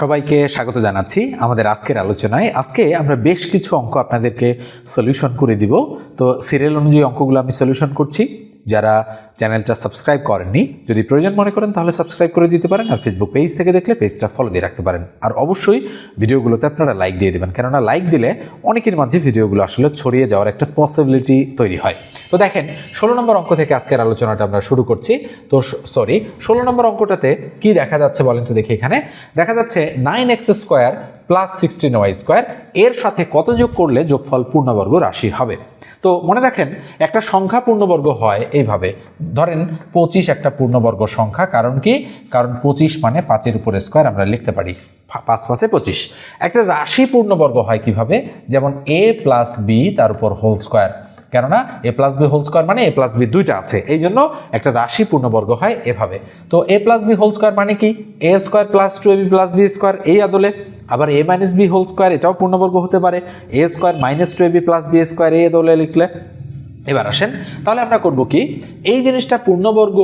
সবাইকে স্বাগত জানাচ্ছি আমাদের আজকের আলোচনায়। আজকে আমরা বেশ কিছু অঙ্ক আপনাদেরকে সলিউশন করে দিব। তো সিরিয়াল অনুযায়ী অঙ্কগুলো আমি সলিউশন করছি। যারা চ্যানেলটা সাবস্ক্রাইব করেননি, যদি প্রয়োজন মনে করেন তাহলে সাবস্ক্রাইব করে দিতে পারেন আর ফেসবুক পেজ থেকে দেখলে পেজটা ফলো দিয়ে রাখতে পারেন। আর অবশ্যই ভিডিওগুলোতে আপনারা লাইক দিয়ে দেবেন। কেননা লাইক দিলে অনেকের মাঝে ভিডিওগুলো আসলে ছড়িয়ে যাওয়ার একটা পসিবিলিটি তৈরি হয়। তো দেখেন, ষোলো নম্বর অঙ্ক থেকে আজকের আলোচনাটা আমরা শুরু করছি। তো সরি ষোলো নম্বর অঙ্কটাতে কি দেখা যাচ্ছে বলেন তো দেখি এখানে। দেখা যাচ্ছে nine X square plus sixteen Y square এর সাথে কত যোগ করলে যোগফল পূর্ণবর্গ রাশি হবে? তো মনে রাখেন, একটা সংখ্যা পূর্ণবর্গ হয় এইভাবে। ধরেন, পঁচিশ একটা পূর্ণবর্গ সংখ্যা, কারণ কি? কারণ পঁচিশ মানে পাঁচের উপরে স্কোয়ার আমরা লিখতে পারি। পাঁচ পাঁচে পঁচিশ। একটা রাশি পূর্ণবর্গ হয় কীভাবে? যেমন এ প্লাস বি তার উপর হোল স্কোয়ার কেননা A plus B whole square মানে এ প্লাস বি দুইটা আছে। এই জন্য একটা রাশি পূর্ণবর্গ হয় এভাবে। তো A plus B whole square মানে কি? A square plus two A B plus B square এই আদলে। আবার A minus B whole square এটাও পূর্ণবর্গ হতে পারে। A square minus two A B plus B square এই আদলে লিখলে। এবার আসেন, তাহলে আমরা করব কি? এই জিনিসটা পূর্ণবর্গ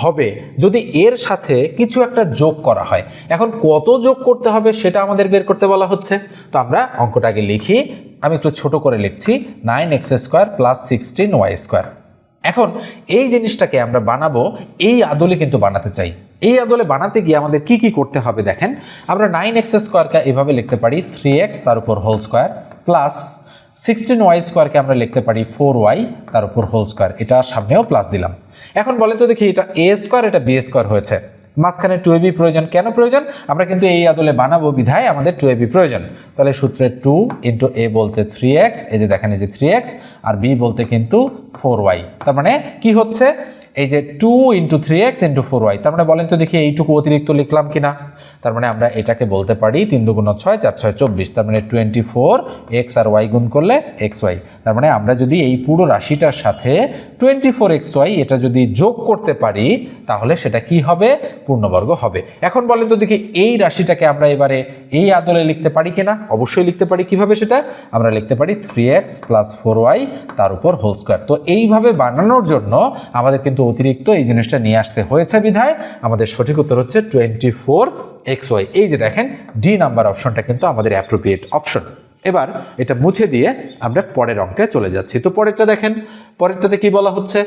হবে যদি এর সাথে কিছু একটা যোগ করা হয়। এখন কত যোগ করতে হবে সেটা আমাদের বের করতে বলা হচ্ছে। তো আমরা অঙ্কটাকে লিখি আমি একটু ছোট করে লিখছি nine X square plus sixteen Y square এখন এই জিনিসটাকে আমরা বানাবো, এই আদলে কিন্তু বানাতে চাই। এই আদলে বানাতে গিয়ে আমাদের কি কি করতে হবে দেখেন? আমরা নাইন এক্স স্কোয়ারকে এভাবে লিখতে পারি থ্রি এক্স তার উপর whole square plus sixteen Y স্কোয়ারকে আমরা লিখতে পারি ফোর ওয়াই তার উপর হোল স্কোয়ার এটা সামনেও প্লাস দিলাম। এখন বলেন তো দেখি এটা এ স্কোয়ার এটা বি স্কোয়ার হয়েছে। মাঝখানে টু এবি প্রয়োজন। কেন প্রয়োজন? আমরা কিন্তু এই আদলে বানাবো বিধায় আমাদের টু এবি প্রয়োজন। তাহলে সূত্রে টু ইন্টু এ বলতে থ্রি এক্স এই যে দেখেন এই যে থ্রি এক্স আর বি বলতে কিন্তু ফোর ওয়াই তার মানে কি হচ্ছে? এই যে two into three X into four Y তার মানে বলেন তো দেখি এইটুকু অতিরিক্ত লিখলাম কিনা? তার মানে আমরা এটাকে বলতে পারি তিন দুগুণ ছয়, চার ছয় চব্বিশ, তার মানে টোয়েন্টি ফোর এক্স আর ওয়াই গুণ করলে এক্স ওয়াই তার মানে আমরা যদি এই পুরো রাশিটার সাথে টোয়েন্টি ফোর এক্স ওয়াই এটা যদি যোগ করতে পারি, তাহলে সেটা কি হবে? পূর্ণবর্গ হবে। এখন বলেন তো দেখি এই রাশিটাকে আমরা এবারে এই আদলে লিখতে পারি কিনা? অবশ্যই লিখতে পারি। কীভাবে সেটা? আমরা লিখতে পারি three X plus four Y তার উপর হোল স্কোয়ার তো এইভাবে বানানোর জন্য আমাদের কিন্তু অতিরিক্ত এই জিনিসটা নিয়ে আসতে হয়েছে বিধায়। আমাদের সঠিক উত্তর হচ্ছে টোয়েন্টি ফোর এক্স ওয়াই। এই যে দেখেন, ডি নাম্বার অপশনটা কিন্তু আমাদের অ্যাপ্রোপ্রিয়েট অপশন। এবার এটা মুছে দিয়ে আমরা পরের অঙ্কে চলে যাচ্ছি। তো পরেরটা দেখেন, পরেরটাতে কি বলা হচ্ছে?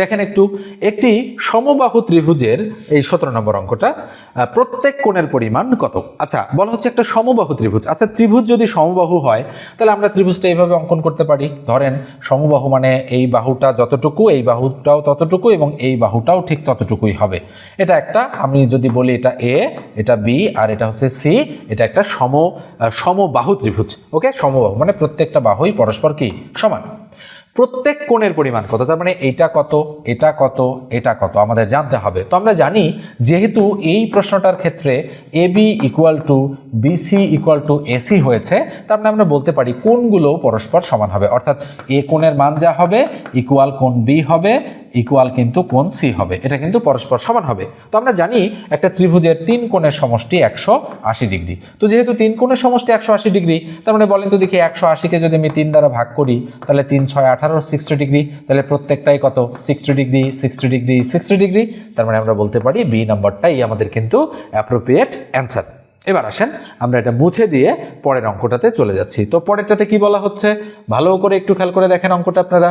দেখেন একটু, একটি সমবাহু ত্রিভুজের এই সতেরো নম্বর অঙ্কটা প্রত্যেক কোণের পরিমাণ কত? আচ্ছা বলা হচ্ছে একটা সমবাহু ত্রিভুজ। আচ্ছা ত্রিভুজ যদি সমবাহু হয়, তাহলে আমরা ত্রিভুজটা এইভাবে অঙ্কন করতে পারি। ধরেন, সমবাহু মানে এই বাহুটা যতটুকু, এই বাহুটাও ততটুকু এবং এই বাহুটাও ঠিক ততটুকুই হবে। এটা একটা, আমি যদি বলি এটা এ এটা বি আর এটা হচ্ছে সি এটা একটা সম সমবাহু ত্রিভুজ। ওকে? সমবাহু মানে প্রত্যেকটা বাহুই পরস্পর কি? সমান। প্রত্যেক কোণের পরিমাণ কত? তার মানে এটা কত এটা কত এটা কত? আমাদের জানতে হবে। তো আমরা জানি যেহেতু এই প্রশ্নটার ক্ষেত্রে A B equal to BC equal to AC হয়েছে, তার মানে আমরা বলতে পারি কোণগুলো পরস্পর সমান হবে। অর্থাৎ এ কোণের মান যা হবে ইকুয়াল কোণ বি হবে ইকুয়াল কিন্তু কোণ সি হবে। এটা কিন্তু পরস্পর সমান হবে। তো আমরা জানি একটা ত্রিভুজের তিন কোণের সমষ্টি একশো আশি ডিগ্রি। তো যেহেতু তিন কোণের সমষ্টি একশো আশি ডিগ্রি, তার মানে বলেন তো দেখি একশো আশিকে যদি আমি তিন দ্বারা ভাগ করি, তাহলে তিন ছয় আঠারো সিক্সটি ডিগ্রি, তাহলে প্রত্যেকটাই কত? Sixty degree sixty degree sixty degree. তার মানে আমরা বলতে পারি বি নাম্বারটাই আমাদের কিন্তু অ্যাপ্রোপ্রিয়েট অ্যান্সার এবার আসেন, আমরা এটা মুছে দিয়ে পরের অঙ্কটাতে চলে যাচ্ছি। তো পরেরটাতে কি বলা হচ্ছে? ভালো করে একটু খেয়াল করে দেখেন অঙ্কটা আপনারা।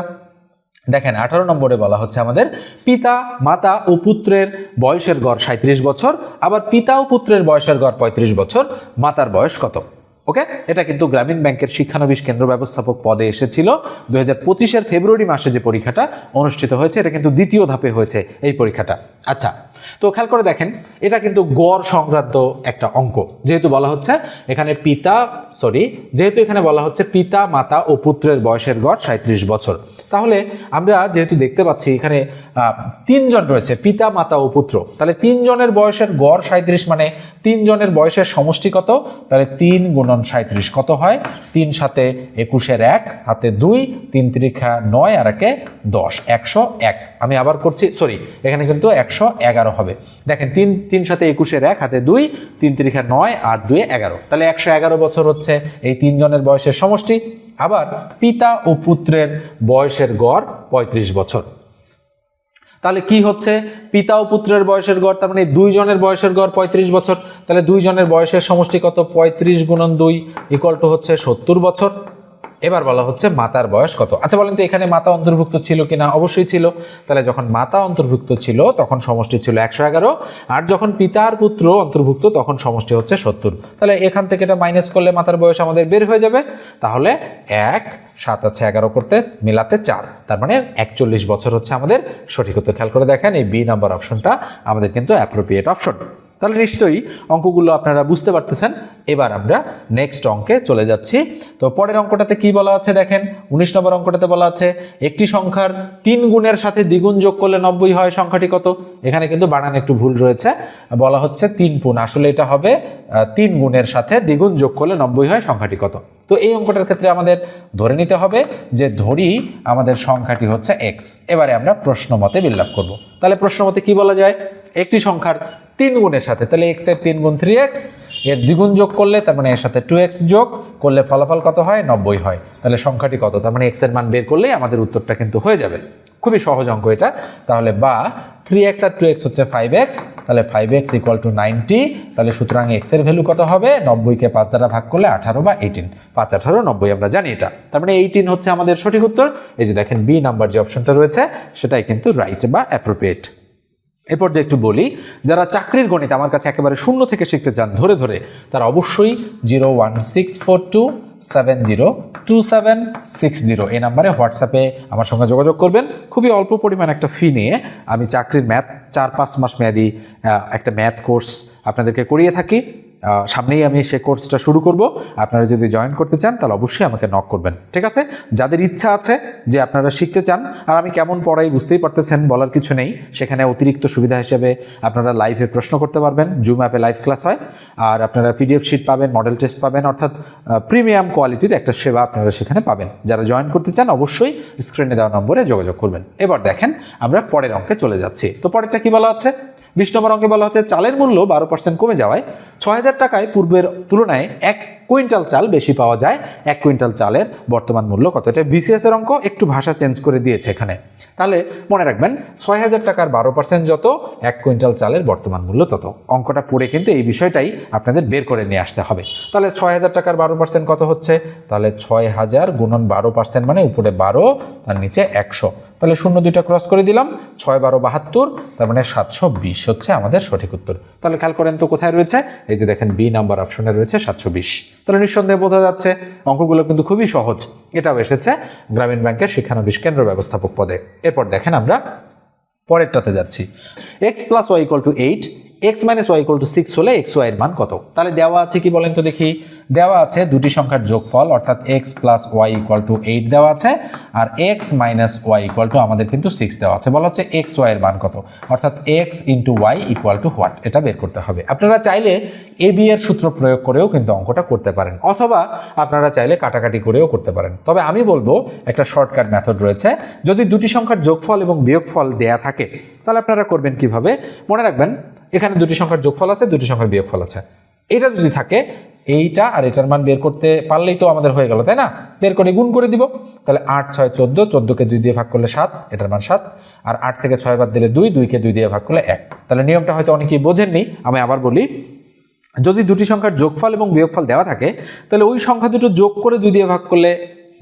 দেখেন, আঠারো নম্বরে বলা হচ্ছে আমাদের পিতা, মাতা ও পুত্রের বয়সের গড় সাঁত্রিশ বছর, আবার পিতা ও পুত্রের বয়সের গড় পঁয়ত্রিশ বছর, মাতার বয়স কত? ওকে? এটা কিন্তু গ্রামীণ ব্যাংকের শিক্ষানবিশ কেন্দ্র ব্যবস্থাপক পদে এসেছিল। দু হাজার পঁচিশের ফেব্রুয়ারি মাসে যে পরীক্ষাটা অনুষ্ঠিত হয়েছে, এটা কিন্তু দ্বিতীয় ধাপে হয়েছে এই পরীক্ষাটা। আচ্ছা তো খেয়াল করে দেখেন, এটা কিন্তু গড় সংক্রান্ত একটা অঙ্ক। যেহেতু বলা হচ্ছে এখানে পিতা, সরি, যেহেতু এখানে বলা হচ্ছে পিতা, মাতা ও পুত্রের বয়সের গড় সাঁত্রিশ বছর। তাহলে আমরা যেহেতু দেখতে পাচ্ছি এখানে তিনজন রয়েছে, পিতা, মাতা ও পুত্র। তাহলে তিনজনের বয়সের গড় সাঁত্রিশ মানে তিনজনের বয়সের সমষ্টি কত? তাহলে তিন গুণন সাঁত্রিশ কত হয়? তিন সাথে একুশের এক, হাতে দুই, তিন ত্রিখা নয়, আর একে দশ, একশো এক। আমি আবার করছি সরি এখানে কিন্তু একশো এগারো হবে। দেখেন, তিন তিন সাথে একুশের এক, হাতে দুই, তিন ত্রিখা নয়, আর দুই এগারো। তাহলে একশো এগারো বছর হচ্ছে এই তিনজনের বয়সের সমষ্টি। আবার পিতা ও পুত্রের বয়সের গড় পঁয়ত্রিশ বছর। তাহলে কি হচ্ছে? পিতা ও পুত্রের বয়সের গড়, তার মানে দুইজনের বয়সের গড় পঁয়ত্রিশ বছর, তাহলে দুইজনের বয়সের সমষ্টি কত? পঁয়ত্রিশ গুণন দুই ইকুয়াল টু হচ্ছে সত্তর বছর। এবার বলা হচ্ছে মাতার বয়স কত? আচ্ছা বলেন তো, এখানে মাতা অন্তর্ভুক্ত ছিল কিনা? অবশ্যই ছিল। তাহলে যখন মাতা অন্তর্ভুক্ত ছিল, তখন সমষ্টি ছিল একশো এগারো। আর যখন পিতার পুত্র অন্তর্ভুক্ত, তখন সমষ্টি হচ্ছে সত্তর। তাহলে এখান থেকে এটা মাইনাস করলে মাতার বয়স আমাদের বের হয়ে যাবে। তাহলে এক, সাত আছে এগারো করতে, মিলাতে চার। তার মানে একচল্লিশ বছর হচ্ছে আমাদের সঠিক উত্তর। খেয়াল করে দেখেন এই বি নাম্বার অপশনটা আমাদের কিন্তু অ্যাপ্রোপ্রিয়েট অপশন তাহলে নিশ্চয়ই অঙ্কগুলো আপনারা বুঝতে পারতেছেন। এবার আমরা নেক্সট অঙ্কে চলে যাচ্ছি। তো পরের অঙ্কটাতে কি বলা আছে দেখেন? উনিশ নম্বর অঙ্কটাতে বলা আছে, একটি সংখ্যার তিন গুণের সাথে দ্বিগুণ যোগ করলে নব্বই হয়, সংখ্যাটি কত? এখানে কিন্তু বানান একটু ভুল রয়েছে। বলা হচ্ছে তিন গুণ আসলে এটা হবে তিন গুণের সাথে দ্বিগুণ যোগ করলে নব্বই হয়, সংখ্যাটি কত? তো এই অঙ্কটার ক্ষেত্রে আমাদের ধরে নিতে হবে যে ধরি আমাদের সংখ্যাটি হচ্ছে এক্স এবারে আমরা প্রশ্ন মতে বিল্লাপ করব। তাহলে প্রশ্ন মতে কি বলা যায়? একটি সংখ্যার তিন গুণের সাথে। তাহলে এক্সের তিন গুণ থ্রি এক্সের দ্বিগুণ যোগ করলে তার মানে এর সাথে টু এক্স যোগ করলে ফলাফল কত হয়? নব্বই হয়। তাহলে সংখ্যাটি কত? তার মানে এক্সের মান বের করলেই আমাদের উত্তরটা কিন্তু হয়ে যাবে। খুবই সহজ অঙ্ক এটা। তাহলে বা থ্রি এক্স আর টু এক্স হচ্ছে ফাইভ এক্স তাহলে five X equal to ninety তাহলে সুতরাং এক্সের ভ্যালু কত হবে? নব্বইকে পাঁচ দ্বারা ভাগ করলে আঠারো বা এইটিন পাঁচ, আঠারো, নব্বই আমরা জানি এটা। তার মানে এইটিন হচ্ছে আমাদের সঠিক উত্তর। এই যে দেখেন বি নাম্বার যে অপশনটা রয়েছে, সেটাই কিন্তু রাইট বা অ্যাপ্রোপ্রিয়েট এরপর যে একটু বলি, যারা চাকরির গণিত আমার কাছে একেবারে শূন্য থেকে শিখতে চান, ধরে ধরে, তারা অবশ্যই zero one six four two seven zero two seven six zero এই নাম্বারে হোয়াটসঅ্যাপে আমার সঙ্গে যোগাযোগ করবেন। খুবই অল্প পরিমাণ একটা ফি নিয়ে আমি চাকরির ম্যাথ চার পাঁচ মাস মেয়াদি একটা ম্যাথ কোর্স আপনাদেরকে করিয়ে থাকি। সামনেই আমি সে কোর্সটা শুরু করব। আপনারা যদি জয়েন করতে চান, তাহলে অবশ্যই আমাকে নক করবেন, ঠিক আছে? যাদের ইচ্ছা আছে যে আপনারা শিখতে চান, আর আমি কেমন পড়াই বুঝতেই পারতেছেন, বলার কিছু নেই, সেখানে অতিরিক্ত সুবিধা হিসেবে আপনারা লাইভে প্রশ্ন করতে পারবেন জুম অ্যাপে লাইভ ক্লাস হয়, আর আপনারা পিডিএফ শিট পাবেন মডেল টেস্ট পাবেন, অর্থাৎ প্রিমিয়াম কোয়ালিটির একটা সেবা আপনারা সেখানে পাবেন। যারা জয়েন করতে চান, অবশ্যই স্ক্রিনে দেওয়া নম্বরে যোগাযোগ করবেন। এবার দেখেন, আমরা পরের অঙ্কে চলে যাচ্ছি। তো পরেরটা কি বলা আছে? বিশ নম্বর অঙ্কে বলা হচ্ছে, চালের মূল্য বারো পার্সেন্ট কমে যাওয়ায় ছয় হাজার টাকায় পূর্বের তুলনায় এক কুইন্টাল চাল বেশি পাওয়া যায়। এক কুইন্টাল চালের বর্তমান মূল্য কত? এটা বিসিএস এর অঙ্ক, একটু ভাষা চেঞ্জ করে দিয়েছে এখানে। তাহলে মনে রাখবেন ছয় হাজার টাকার বারো পার্সেন্ট যত, এক কুইন্টাল চালের বর্তমান মূল্য তত। অঙ্কটা পড়ে কিন্তু এই বিষয়টাই আপনাদের বের করে নিয়ে আসতে হবে। তাহলে ছয় হাজার টাকার বারো পার্সেন্ট কত হচ্ছে? তাহলে ছয় হাজার গুণন বারো পার্সেন্ট মানে উপরে বারো, তার নিচে একশো। তাহলে শূন্য দুইটা ক্রস করে দিলাম, ছয় বারো বাহাত্তর, তার মানে সাতশো বিশ হচ্ছে আমাদের সঠিক উত্তর। তাহলে খেয়াল করেন তো কোথায় রয়েছে? এই যে দেখেন বি নাম্বার অপশনে রয়েছে সাতশো বিশ। তাহলে নিঃসন্দেহে বোঝা যাচ্ছে অঙ্কগুলো কিন্তু খুবই সহজ। এটাও এসেছে গ্রামীণ ব্যাংকের শিক্ষানবিশ কেন্দ্র ব্যবস্থাপক পদে। এরপর দেখেন আমরা পরেরটাতে যাচ্ছি। X plus Y equal to eight X minus Y equal to six হলে এক্স ওয়াই এর মান কত? তাহলে দেওয়া আছে কি বলেন তো দেখি? দেওয়া আছে দুটি সংখ্যার যোগফল, অর্থাৎ X plus Y equal to eight দেওয়া আছে, আর X minus Y equal to আমাদের কিন্তু সিক্স দেওয়া আছে। বলা হচ্ছে এক্স ওয়াই এর মান কত? অর্থাৎ X into Y equal to what? এটা বের করতে হবে। আপনারা চাইলে এ বি এর সূত্র প্রয়োগ করেও কিন্তু অঙ্কটা করতে পারেন, অথবা আপনারা চাইলে কাটাকাটি করেও করতে পারেন। তবে আমি বলব, একটা শর্টকাট মেথড রয়েছে। যদি দুটি সংখ্যার যোগফল এবং বিয়োগফল দেয়া থাকে, তাহলে আপনারা করবেন কীভাবে? মনে রাখবেন এখানে দুটি সংখ্যার যোগফল আছে, দুটি সংখ্যার বিয়োগফল আছে। এটা যদি থাকে, এইটা আর এটার মান বের করতে পারলেই তো আমাদের হয়ে গেল, তাই না? বের করে গুণ করে দিব। তাহলে আট, ছয়, চোদ্দ, চোদ্দোকে দুই দিয়ে ভাগ করলে সাত, এটার মান সাত। আর আট থেকে ছয় বাদ দিলে দুই, দুইকে দুই দিয়ে ভাগ করলে এক। তাহলে নিয়মটা হয়তো অনেকেই বোঝেননি, আমি আবার বলি, যদি দুটি সংখ্যার যোগফল এবং বিয়োগফল দেওয়া থাকে, তাহলে ওই সংখ্যা দুটো যোগ করে দুই দিয়ে ভাগ করলে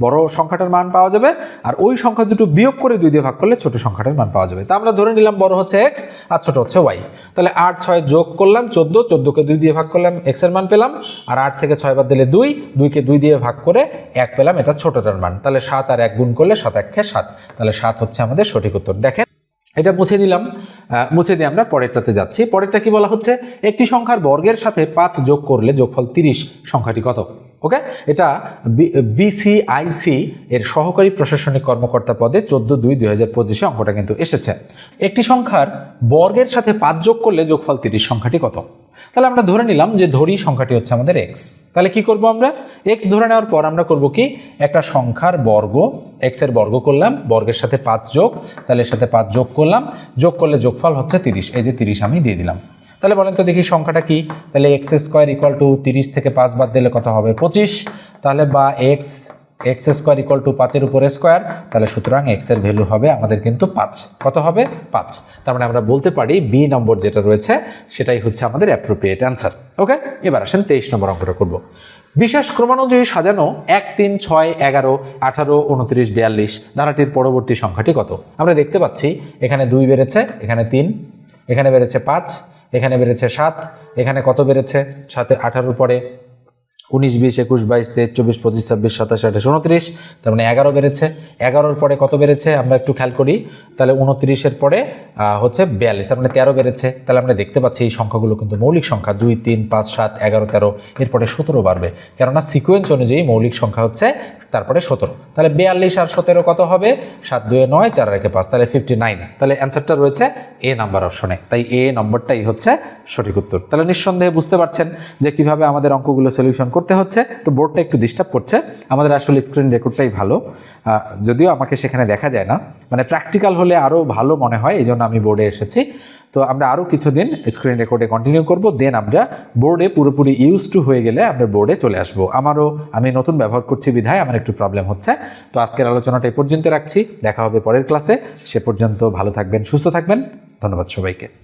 বড় সংখ্যাটার মান পাওয়া যাবে আর ওই সংখ্যা দুটো বিয়োগ করে দুই দিয়ে ভাগ করলে ছোট সংখ্যাটার মান পাওয়া যাবে। তা আমরা ধরে নিলাম বড় হচ্ছে এক্স আর ছোট হচ্ছে ওয়াই তাহলে আট ছয় যোগ করলাম চোদ্দ চোদ্দোকে দুই দিয়ে ভাগ করলাম এক্সের মান পেলাম আর আট থেকে ছয় বাদ দিলে দুই দুইকে দুই দিয়ে ভাগ করে এক পেলাম এটা ছোটটার মান। তাহলে সাত আর এক গুণ করলে সাত একে সাত। তাহলে সাত হচ্ছে আমাদের সঠিক উত্তর। দেখেন এটা মুছে আহ, মুছে দিয়ে আমরা পরেরটাতে যাচ্ছি। পরেরটা কি বলা হচ্ছে? একটি সংখ্যার বর্গের সাথে পাঁচ যোগ করলে যোগফল তিরিশ সংখ্যাটি কত? ওকে এটা বিসিআইসি এর সহকারী প্রশাসনিক কর্মকর্তা পদে চোদ্দ দুই দুই হাজার পঁচিশে অঙ্কটা কিন্তু এসেছে। একটি সংখ্যার বর্গের সাথে পাঁচ যোগ করলে যোগফল তিরিশ, সংখ্যাটি কত? তাহলে আমরা ধরে নিলাম যে ধরি সংখ্যাটি হচ্ছে আমাদের এক্স তাহলে কি করব আমরা? এক্স ধরে নেওয়ার পর আমরা করব কি? একটা সংখ্যার বর্গ এক্সের বর্গ করলাম, বর্গের সাথে পাঁচ যোগ, তাহলে এর সাথে পাঁচ যোগ করলাম, যোগ করলে যোগফল হচ্ছে তিরিশ। এই যে তিরিশ আমি দিয়ে দিলাম। তাহলে বলেন তো দেখি সংখ্যাটা কি? তাহলে এক্স স্কোয়ার ইকুয়াল টু তিরিশ থেকে পাঁচ বাদ দিলে কত হবে? পঁচিশ। তাহলে বা X X square equal to পাঁচের উপরে স্কোয়ার তাহলে সুতরাং এক্সের ভ্যালু হবে আমাদের কিন্তু পাঁচ। কত হবে? পাঁচ। তার মানে আমরা বলতে পারি বি নম্বর যেটা রয়েছে, সেটাই হচ্ছে আমাদের অ্যাপ্রোপ্রিয়েট অ্যান্সার ওকে এবার আসেন তেইশ নম্বর অঙ্কটা করব। বিশেষ ক্রমানুযায়ী সাজানো এক, তিন, ছয়, এগারো, আঠারো, উনত্রিশ, বিয়াল্লিশ, ধারাটির পরবর্তী সংখ্যাটি কত? আমরা দেখতে পাচ্ছি এখানে দুই বেড়েছে, এখানে তিন, এখানে বেড়েছে পাঁচ এখানে বেড়েছে সাত, এখানে কত বেড়েছে? সাথে আঠারোর পরে উনিশ, বিশ, একুশ, বাইশ, তেইশ, চব্বিশ, পঁচিশ, ছাব্বিশ, সাতাশ, আঠাশ, উনত্রিশ, তার মানে এগারো বেড়েছে। এগারোর পরে কত বেড়েছে? আমরা একটু খেয়াল করি। তাহলে উনত্রিশের পরে হচ্ছে বিয়াল্লিশ, তার মানে তেরো বেড়েছে। তাহলে আমরা দেখতে পাচ্ছি এই সংখ্যাগুলো কিন্তু মৌলিক সংখ্যা। দুই, তিন, পাঁচ, সাত, এগারো, তেরো, এরপরে সতেরো বাড়বে। কেননা সিকোয়েন্স অনুযায়ী মৌলিক সংখ্যা হচ্ছে তারপরে সতেরো। তাহলে বিয়াল্লিশ আর সতেরো কত হবে? সাত, দুয়ে নয়, চার রেখে পাঁচ, তাহলে ফিফটি নাইন তাহলে অ্যান্সারটা রয়েছে এ নাম্বার অপশনে তাই এ নম্বরটাই হচ্ছে সঠিক উত্তর। তাহলে নিঃসন্দেহে বুঝতে পারছেন যে কীভাবে আমাদের অঙ্কগুলো সলিউশন করতে হচ্ছে। তো বোর্ডটা একটু ডিস্টার্ব করছে। আমাদের আসলে স্ক্রিন রেকর্ডটাই ভালো। যদিও আমাকে সেখানে দেখা যায় না। মানে প্র্যাকটিক্যাল হলে আরও ভালো মনে হয় এই জন্য আমি বোর্ডে এসেছি। তো আমরা আরও কিছুদিন স্ক্রিন রেকর্ডে কন্টিনিউ করব দেন আমরা বোর্ডে পুরোপুরি ইউজ টু হয়ে গেলে আমরা বোর্ডে চলে আসব। আমারও, আমি নতুন ব্যবহার করছি বিধায়, আমার একটু প্রবলেম হচ্ছে। তো আজকের আলোচনাটা এ পর্যন্ত রাখছি, দেখা হবে পরের ক্লাসে সে পর্যন্ত ভালো থাকবেন, সুস্থ থাকবেন। ধন্যবাদ সবাইকে।